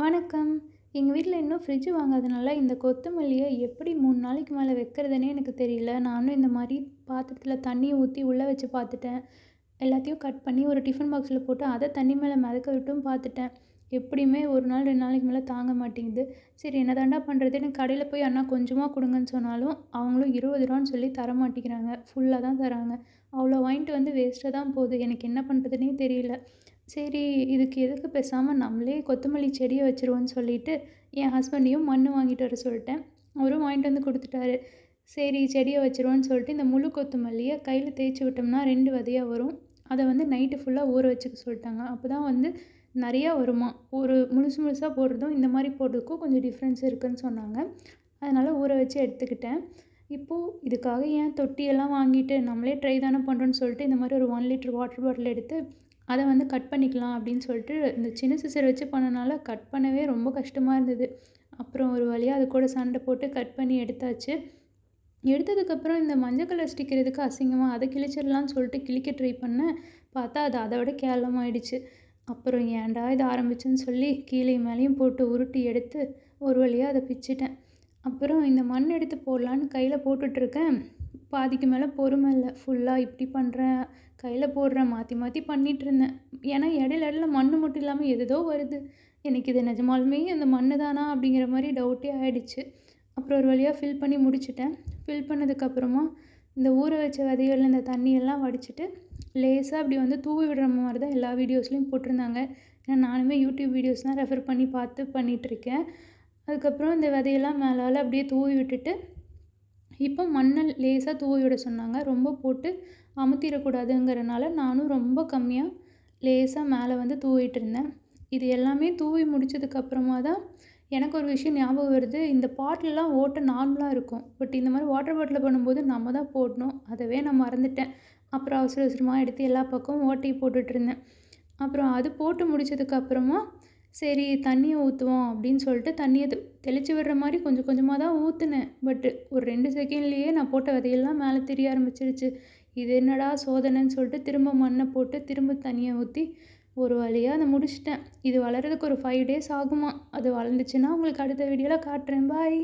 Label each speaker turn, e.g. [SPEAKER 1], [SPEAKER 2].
[SPEAKER 1] வணக்கம். எங்கள் வீட்டில் இன்னும் ஃப்ரிட்ஜ் வாங்காதனால இந்த கொத்தமல்லியை எப்படி மூணு நாளைக்கு மேலே வைக்கிறதுனே எனக்கு தெரியல. நானும் இந்த மாதிரி பாத்திரத்தில் தண்ணியை ஊற்றி உள்ளே வச்சு பார்த்துட்டேன் எல்லாத்தையும் கட் பண்ணி ஒரு டிஃபன் பாக்ஸில் போட்டு அதை தண்ணி மேலே மிதக்க விட்டும் பார்த்துட்டேன் எப்படியுமே ஒரு நாள் ரெண்டு நாளைக்கு மேலே தாங்க மாட்டேங்குது. சரி என்ன தாண்டா பண்ணுறதுன்னு கடையில் போய் அண்ணா கொஞ்சமாக கொடுங்கன்னு சொன்னாலும் அவங்களும் இருபது ரூபான்னு சொல்லி தர மாட்டேங்கிறாங்க. ஃபுல்லாக தான் தராங்க. அவ்வளோ வாங்கிட்டு வந்து வேஸ்ட்டாக தான் போகுது. எனக்கு என்ன பண்ணுறதுனே தெரியல. சரி இதுக்கு எதுக்கு பேசாமல் நம்மளே கொத்தமல்லி செடியை வச்சுருவோன்னு சொல்லிட்டு என் ஹஸ்பண்டையும் மண் வாங்கிட்டு வர சொல்லிட்டேன். அவரும் வாங்கிட்டு வந்து கொடுத்துட்டாரு. சரி செடியை வச்சுருவோன்னு சொல்லிட்டு இந்த முழு கொத்தமல்லியை கையில் தேய்ச்சி விட்டோம்னா ரெண்டு விதையாக வரும். அதை வந்து நைட்டு ஃபுல்லாக ஊற வச்சுக்க சொல்லிட்டாங்க. அப்போ தான் வந்து நிறையா வருமா? ஒரு முழுசு முழுசாக போடுறதும் இந்த மாதிரி போடுறதுக்கும் கொஞ்சம் டிஃப்ரென்ஸ் இருக்குதுன்னு சொன்னாங்க. அதனால் ஊற வச்சு எடுத்துக்கிட்டேன். இப்போது இதுக்காக ஏன் தொட்டியெல்லாம் வாங்கிட்டு நம்மளே ட்ரை தானே பண்ணுறோன்னு சொல்லிட்டு இந்த மாதிரி ஒரு ஒன் லிட்டர் வாட்டர் பாட்டில் எடுத்து அதை வந்து கட் பண்ணிக்கலாம் அப்படின்னு சொல்லிட்டு இந்த சின்ன சிசர் வச்சு பண்ணனால கட் பண்ணவே ரொம்ப கஷ்டமாக இருந்தது. அப்புறம் ஒரு வழியாக அது கூட சண்டை போட்டு கட் பண்ணி எடுத்தாச்சு. எடுத்ததுக்கப்புறம் இந்த மஞ்சள் கலர் ஸ்டிக்கர் எதுக்கு அசிங்கமாக அதை கிழிச்சிடலான்னு சொல்லிட்டு கிழிக்க ட்ரை பண்ணேன் பார்த்தா அது அதை விட கேவலமாயிடுச்சு அப்புறம் ஏன்டா இது ஆரம்பிச்சுன்னு சொல்லி கீழே மேலேயும் போட்டு உருட்டி எடுத்து ஒரு வழியாக அதை பிச்சிட்டேன். அப்புறம் இந்த மண் எடுத்து போடலான்னு கையில் போட்டுட்ருக்கேன் பாதிக்கு மேலே பொறுமை இல்லை. ஃபுல்லாக இப்படி பண்ணுறேன் கையில் போடுறேன். மாற்றி மாற்றி பண்ணிகிட்ருந்தேன் ஏன்னா இடையில இடையில மண் மட்டும் இல்லாமல் எதோ வருது. எனக்கு இது நிஜமாலுமே அந்த மண் தானா அப்படிங்கிற மாதிரி டவுட்டே ஆகிடுச்சு அப்புறம் ஒரு வழியாக ஃபில் பண்ணி முடிச்சிட்டேன். ஃபில் பண்ணதுக்கப்புறமா இந்த ஊற வச்ச விதைகளில் இந்த தண்ணியெல்லாம் வடிச்சிட்டு லேசாக அப்படி வந்து தூவி விடுற மாதிரி தான் எல்லா வீடியோஸ்லேயும் போட்டிருந்தாங்க. ஏன்னா நானுமே யூடியூப் வீடியோஸ் தான் ரெஃபர் பண்ணி பார்த்து பண்ணிகிட்ருக்கேன் அதுக்கப்புறம் இந்த விதையெல்லாம் மேலால் அப்படியே தூவி விட்டுட்டு இப்போ மண்ணை லேசாக தூவி விட சொன்னாங்க. ரொம்ப போட்டு அமுத்திடக்கூடாதுங்கிறனால நானும் ரொம்ப கம்மியாக லேசாக மேலே வந்து தூவிட்டு இருந்தேன். இது எல்லாமே தூவி முடிச்சதுக்கப்புறமா தான் எனக்கு ஒரு விஷயம் ஞாபகம் வருது. இந்த பாட்டிலெலாம் ஓட்டை நார்மலாக இருக்கும். பட் இந்த மாதிரி வாட்டர் பாட்டிலில் பண்ணும்போது நம்ம தான் போடணும். அதவே நான் மறந்துட்டேன். அப்புறம் அவசர அவசரமாக எடுத்து எல்லா பக்கமும் ஓட்டையை போட்டுட்ருந்தேன் அப்புறம் அது போட்டு முடிச்சதுக்கப்புறமா சரி தண்ணியை ஊற்றுவோம் அப்படின்னு சொல்லிட்டு தண்ணியை தெளித்து விடுற மாதிரி கொஞ்சம் கொஞ்சமாக தான் ஊற்றுனேன் பட்டு ஒரு ரெண்டு செகண்ட்லேயே நான் போட்ட விதையெல்லாம் மேலே தெரிய ஆரம்பிச்சிருச்சு. இது என்னடா சோதனைன்னு சொல்லிட்டு திரும்ப மண்ணை போட்டு திரும்ப தண்ணியை ஊற்றி ஒரு வழியாக அதை முடிச்சிட்டேன். இது வளர்கிறதுக்கு ஒரு ஃபைவ் டேஸ் ஆகுமா? அது வளர்ந்துச்சுன்னா உங்களுக்கு அடுத்த வீடியோவில் காட்டுறேன். பாய்